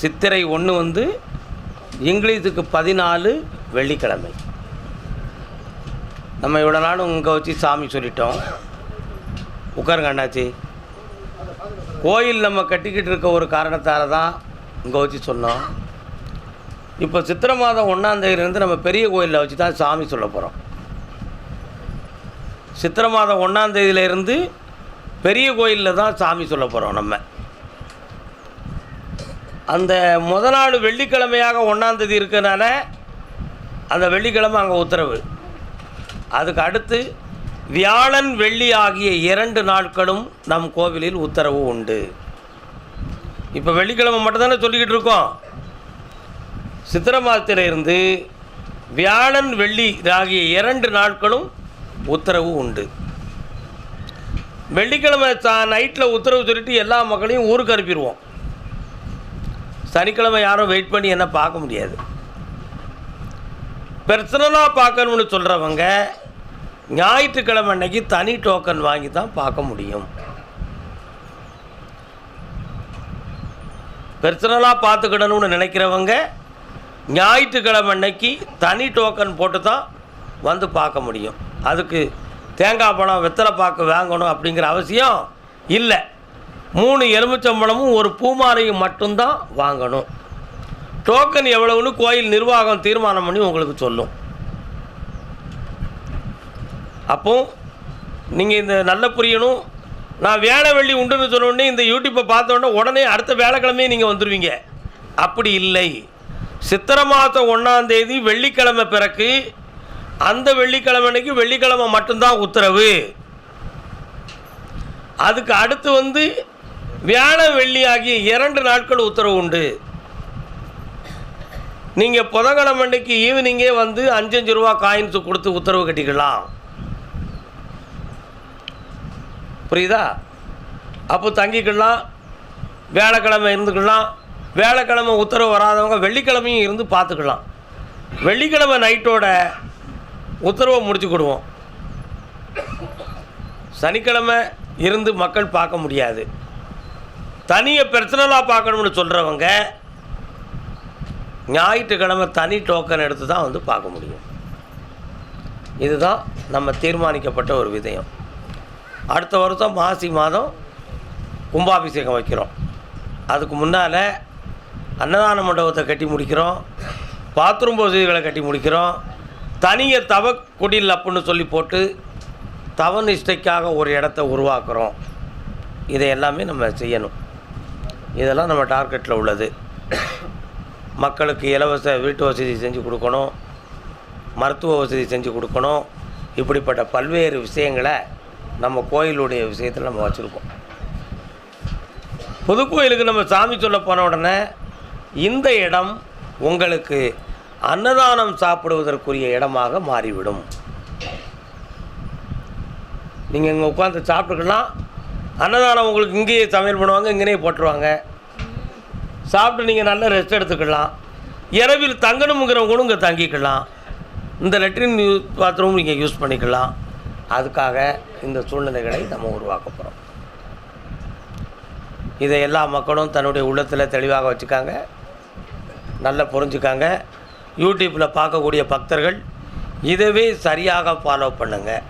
சித்திரை ஒன்று வந்து இங்கிலீஷுக்கு பதினாலு வெள்ளிக்கிழமை. நம்ம இவ்வளோ நாள் இங்கே வச்சு சாமி சொல்லிட்டோம். உட்காருங்க அண்ணாச்சி. கோயில் நம்ம கட்டிக்கிட்டு இருக்க ஒரு காரணத்தால் தான் இங்கே வச்சு சொன்னோம். இப்போ சித்திரை மாதம் ஒன்றாந்தேதியிலேருந்து நம்ம பெரிய கோயிலில் வச்சு தான் சாமி சொல்ல போகிறோம் சித்திரை மாதம் ஒன்றாந்தேதியிலேருந்து பெரிய கோயிலில் தான் சாமி சொல்ல போகிறோம் நம்ம. அந்த முத நாள் வெள்ளிக்கிழமையாக ஒன்றாந்தேதி இருக்கிறனால அந்த வெள்ளிக்கிழமை அங்கே உத்தரவு. அதுக்கு அடுத்து வியாழன் வெள்ளி ஆகிய இரண்டு நாட்களும் நம் கோவிலில் உத்தரவு உண்டு. இப்போ வெள்ளிக்கிழமை மட்டும்தானே சொல்லிக்கிட்டு இருக்கோம். சித்திரை மாதத்திலிருந்து வியாழன் வெள்ளி ஆகிய இரண்டு நாட்களும் உத்தரவு உண்டு. வெள்ளிக்கிழமை சா நைட்டில் உத்தரவு சொல்லிட்டு எல்லா மக்களையும் ஊருக்கு அனுப்பிடுவோம். சனிக்கிழமை யாரும் வெயிட் பண்ணி என்ன பார்க்க முடியாது. பர்சனலாக பார்க்கணும்னு சொல்கிறவங்க ஞாயிற்றுக்கிழமை அன்னைக்கு தனி டோக்கன் வாங்கி தான் பார்க்க முடியும். பர்சனலாக பார்த்துக்கிடணும்னு நினைக்கிறவங்க ஞாயிற்றுக்கிழமை அன்னைக்கு தனி டோக்கன் போட்டு தான் வந்து பார்க்க முடியும். அதுக்கு தேங்காய் பழம் வெத்தலை பாக்கு வாங்கணும் அப்படிங்கிற அவசியம் இல்லை. மூணு எலுமிச்சம்பழமும் ஒரு பூமாலையும் மட்டும்தான் வாங்கணும். டோக்கன் எவ்வளவுன்னு கோயில் நிர்வாகம் தீர்மானம் பண்ணி உங்களுக்கு சொல்லும். அப்போ நீங்கள் இந்த நல்ல புரியணும். நான் வேலை வெள்ளி உண்டுன்னு சொன்னோடனே இந்த யூடியூப்பை பார்த்த உடனே அடுத்த வேலைக்கிழமையே நீங்கள் வந்துடுவீங்க அப்படி இல்லை. சித்திரை மாதம் ஒன்றாந்தேதி வெள்ளிக்கிழமை பிறகு அந்த வெள்ளிக்கிழமை அன்னைக்கு வெள்ளிக்கிழமை மட்டும்தான் உத்தரவு. அதுக்கு அடுத்து வந்து வியாழ வெள்ளி ஆகிய இரண்டு நாட்கள் உத்தரவு உண்டு. நீங்கள் புதன்கிழமை அன்னைக்கு ஈவினிங்கே வந்து அஞ்சஞ்சு ரூபா காயின்ஸு கொடுத்து உத்தரவு கட்டிக்கலாம். புரியுதா? அப்போ தங்கிக்கலாம் வேலைக்கிழமை இருந்துக்கலாம். வேலைக்கிழமை உத்தரவு வராதவங்க வெள்ளிக்கிழமையும் இருந்து பார்த்துக்கலாம். வெள்ளிக்கிழமை நைட்டோட உத்தரவை முடிச்சுக்கிடுவோம். சனிக்கிழமை இருந்து மக்கள் பார்க்க முடியாது. தனியை பர்சனலாக பார்க்கணும்னு சொல்கிறவங்க ஞாயிற்றுக்கிழமை தனி டோக்கன் எடுத்து தான் வந்து பார்க்க முடியும். இதுதான் நம்ம தீர்மானிக்கப்பட்ட ஒரு விதயம். அடுத்த வருஷம் மாசி மாதம் கும்பாபிஷேகம் வைக்கிறோம். அதுக்கு முன்னால் அன்னதான மண்டபத்தை கட்டி முடிக்கிறோம் பாத்ரூம் வசதிகளை கட்டி முடிக்கிறோம் தனிய தவ குடில் அப்புடின்னு சொல்லி போட்டு தவ நிஷ்டைக்காக ஒரு இடத்த உருவாக்குறோம். இதை எல்லாமே நம்ம செய்யணும். இதெல்லாம் நம்ம டார்கெட்டில் உள்ளது. மக்களுக்கு இலவச வீட்டு வசதி செஞ்சு கொடுக்கணும். மருத்துவ வசதி செஞ்சு கொடுக்கணும். இப்படிப்பட்ட பல்வேறு விஷயங்களை நம்ம கோயிலுடைய விஷயத்தில் நம்ம வச்சுருக்கோம். புதுக்கோயிலுக்கு நம்ம சாமி சொல்ல போன உடனே இந்த இடம் உங்களுக்கு அன்னதானம் சாப்பிடுவதற்குரிய இடமாக மாறிவிடும். நீங்கள் இங்கே உட்காந்து சாப்பிட்டுக்கலாம். அன்னதானம் உங்களுக்கு இங்கேயே சமையல் பண்ணுவாங்க இங்கேயே போட்டுருவாங்க. சாப்பிட்டு நீங்கள் நல்ல ரெஸ்ட் எடுத்துக்கலாம். இரவில் தங்கணுங்கிறவங்களும் இங்கே தங்கிக்கலாம். இந்த லெட்ரின் யூஸ் பாத்ரூம் நீங்கள் யூஸ் பண்ணிக்கலாம். அதுக்காக இந்த சூழ்நிலைகளை நம்ம உருவாக்க போகிறோம் இதை எல்லா மக்களும் தன்னுடைய உள்ளத்தில் தெளிவாக வச்சுக்காங்க. நல்லா புரிஞ்சுக்காங்க. யூடியூப்பில் பார்க்கக்கூடிய பக்தர்கள் இதவே சரியாக ஃபாலோ பண்ணுங்கள்